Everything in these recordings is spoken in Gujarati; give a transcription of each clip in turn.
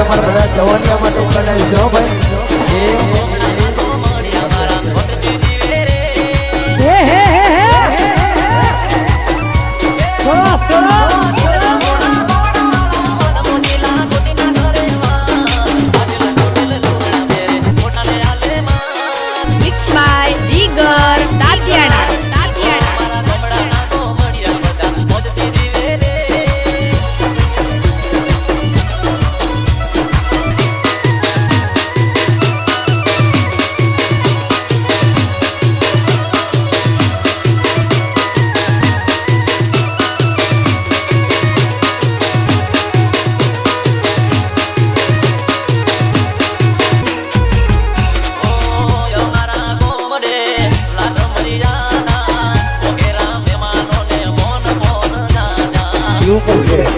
તમારા બધા જવાનના માટે કડાઈ જો ભાઈ. Yeah.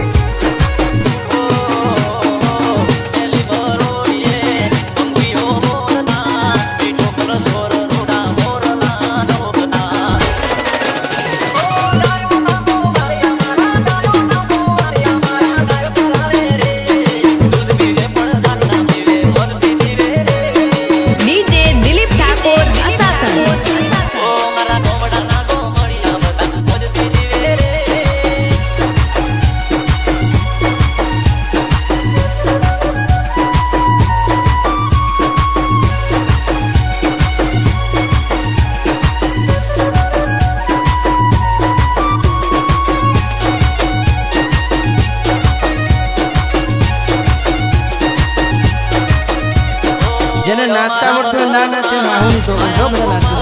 આવડતું હોય ના નાચે માહુની તો બધા નાચે